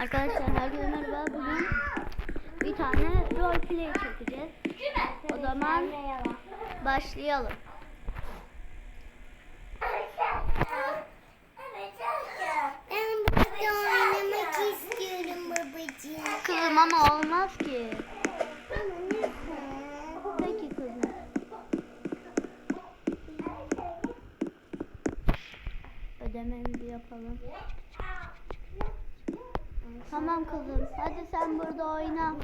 Arkadaşlar herkese merhaba. Bugün bir tane roleplay çekeceğiz. O zaman başlayalım. Ben burada oynamak istiyorum babacığım. Kızım ama olmaz ki. Peki kızım. Ödememizi yapalım. Tamam kızım. Hadi sen burada oyna.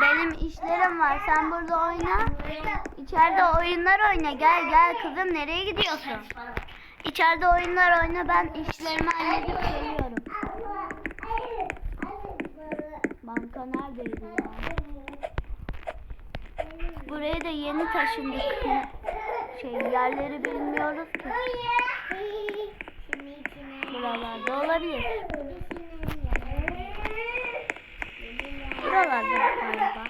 Benim işlerim var. Sen burada oyna. İçeride oyunlar oyna. Gel gel kızım. Nereye gidiyorsun? İçeride oyunlar oyna. Ben işlerimi halledip geliyorum. Banka neredeydi ya? Buraya da yeni taşındık. Şey yerleri bilmiyoruz ki. Buralarda olabilir. Buralarda galiba.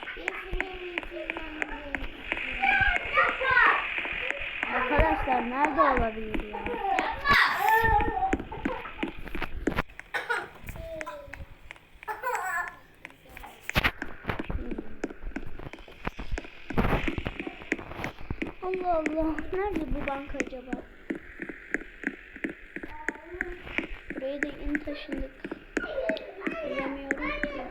Arkadaşlar nerede olabilir ya? Allah Allah. Nerede bu banka acaba? Buraya da yeni taşındık. Bilemiyorum ki.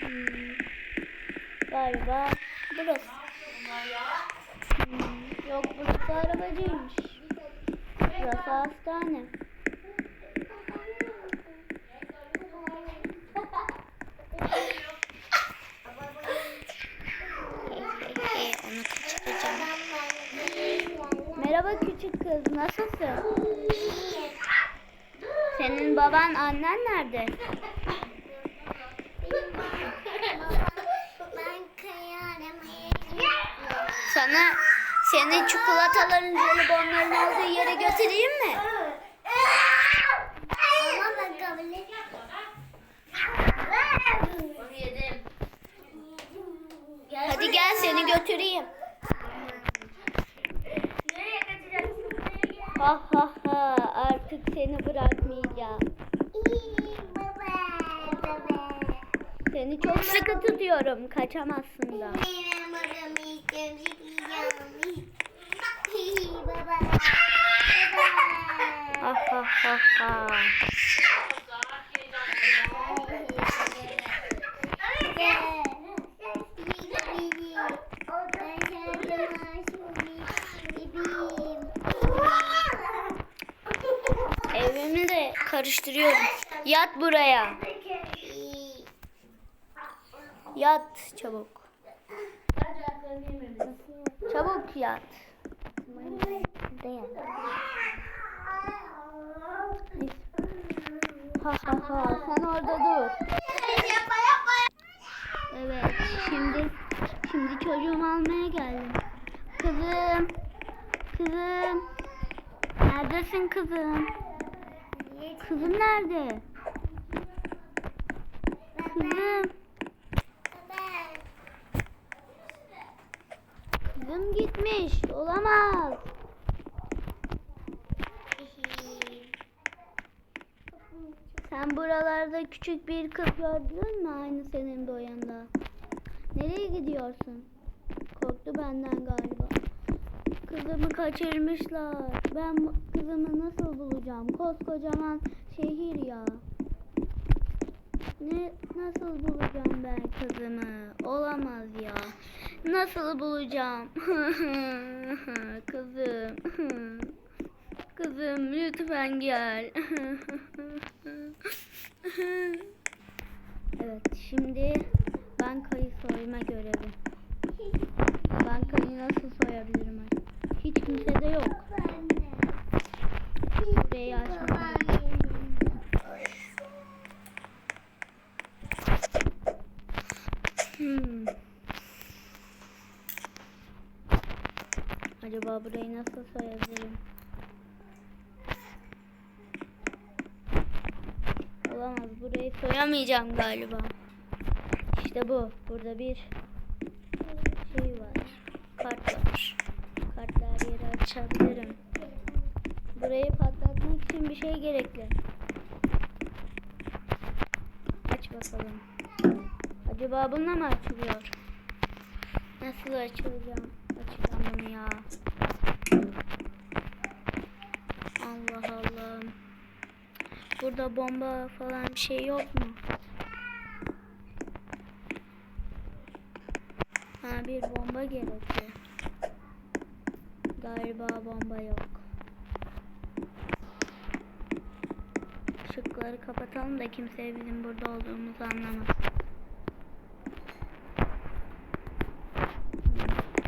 Hmm. Galiba burası. Hmm. Yok burası arabacıymış. Burası hastane. Merhaba küçük kız, nasılsın? Senin baban, annen nerede? Sana senin çikolataların, jelibonların olduğu yere götüreyim mi? Hadi gel seni götüreyim. Ha ha ha artık seni bırakmayacağım. Seni çok sıkı tutuyorum. Kaçamazsın da. Ha ha ha ha. Evimi de karıştırıyorum. Yat buraya. Yat çabuk. Çabuk yat. Ha ha ha sen orada dur. Evet şimdi şimdi çocuğumu almaya geldim. Kızım. Kızım. Neredesin kızım? Kızım nerede? Kızım. Kızım gitmiş. Olamaz. Sen buralarda küçük bir kız gördün mü? Aynı senin boyanda. Nereye gidiyorsun? Korktu benden galiba. Kızımı kaçırmışlar. Ben kızımı nasıl bulacağım? Koskocaman şehir ya. Ne nasıl bulacağım ben kızımı? Olamaz ya. Nasıl bulacağım? Kızım. Kızım lütfen gel. evet şimdi bankayı soyma görevi. Bankayı nasıl soyabilirim? Hiç kimse de yok. Burayı açmam. Hmm. Acaba burayı nasıl soyabilirim? Olamaz burayı soyamayacağım galiba. İşte bu. Burada bir şey var. Kart var. Kartla her yeri açabilirim. Burayı patlatmak için bir şey gerekli. Aç bakalım. Acaba bununla mı açılıyor? Nasıl açılacağım? Açacağım bunu ya. Allah Allah. Burada bomba falan bir şey yok mu? Ha bir bomba gerekli. Galiba bomba yok. Işıkları kapatalım da kimse bizim burada olduğumuzu anlamasın.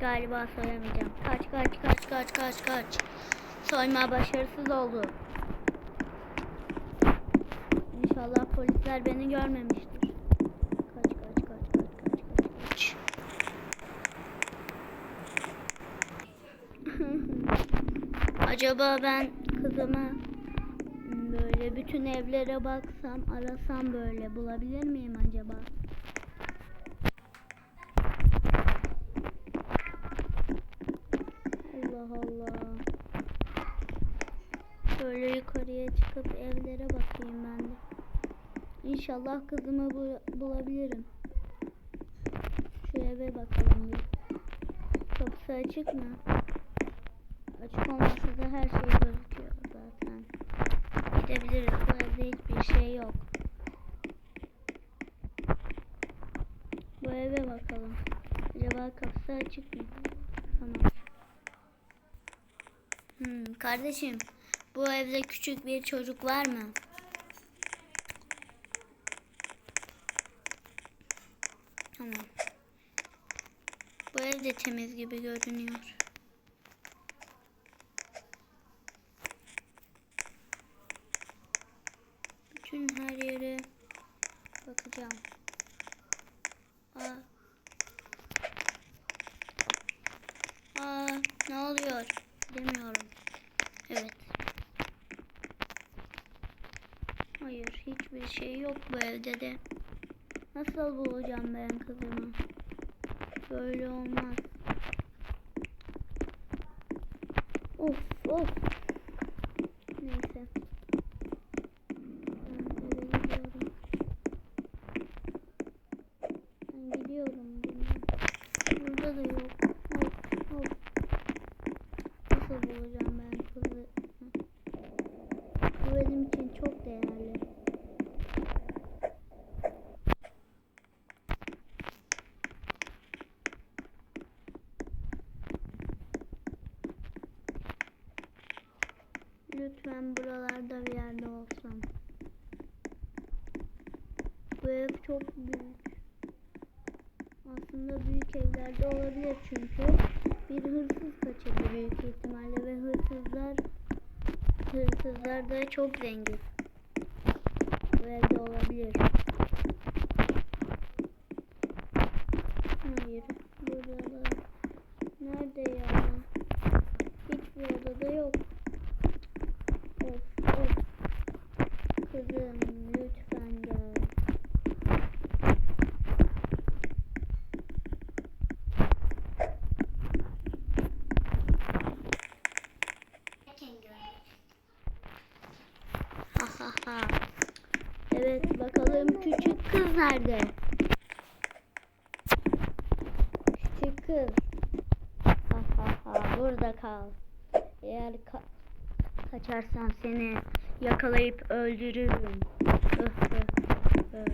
Galiba soyamayacağım. Kaç kaç kaç kaç kaç kaç. Soyma başarısız oldu. İnşallah polisler beni görmemiştir. Kaç kaç kaç kaç kaç kaç kaç. Acaba ben kızımı böyle bütün evlere baksam, arasam böyle bulabilir miyim acaba? Allah Allah. Böyle yukarıya çıkıp evlere bakayım ben de. İnşallah kızımı bu- bulabilirim. Şu eve bakalım bir. Kapısı açık mı? Açık olmasa da her şey gözüküyor zaten. Gidebiliriz. Bu evde hiçbir şey yok. Bu eve bakalım. Acaba kapısı açık mı? Tamam. Hmm, kardeşim, bu evde küçük bir çocuk var mı? Tamam. Bu ev de temiz gibi görünüyor. Bütün her yere bakacağım. Aa. Aa, ne oluyor? Bilmiyorum. Evet. Hayır, hiçbir şey yok bu evde de. Nasıl bulacağım ben kızımı? Böyle olmaz. Of of. Neyse. Ben eve gidiyorum. Ben gidiyorum. Burada, Burada da yok. Hop hop. Nasıl bulacağım ben kızı? Bu benim için çok değerli. Lütfen buralarda bir yerde olsam. Bu ev çok büyük. Aslında büyük evlerde olabilir çünkü bir hırsız kaçırdı büyük ihtimalle ve hırsızlar hırsızlar da çok zengin. Bu evde olabilir. Hayır, burada da nerede ya? Hiçbir odada yok. Of of. Kızım lütfen gel. Ha ha ha. Evet bakalım küçük kız nerede? Küçük kız. Ha ha ha burada kal. Eğer ka- kaçarsan seni yakalayıp öldürürüm. Öh, öh, öh.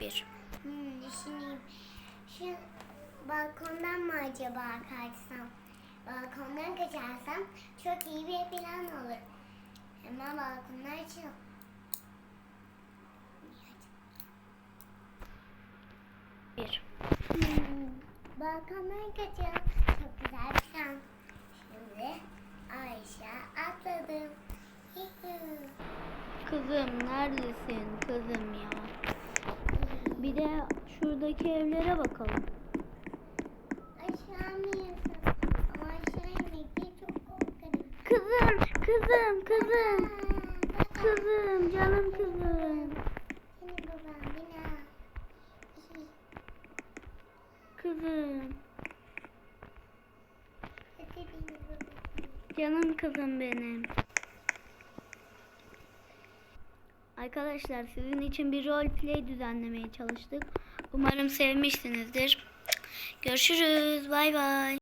Bir. Hmm, düşüneyim. Şu balkondan mı acaba kaçsam? Kaçarsam çok iyi bir plan olur. Hemen balkondan açalım. Bir. Hmm, balkondan kaçalım. Çok güzel bir plan. Şimdi Ayşe atladım. Kızım neredesin kızım ya? Bir de şuradaki evlere bakalım. Aşağı mı yazın? Ama aşağı inmekte çok korkarım. Kızım, kızım, kızım. Kızım, canım kızım. Kızım. Canım kızım benim. Arkadaşlar sizin için bir role play düzenlemeye çalıştık. Umarım sevmişsinizdir. Görüşürüz. Bay bay.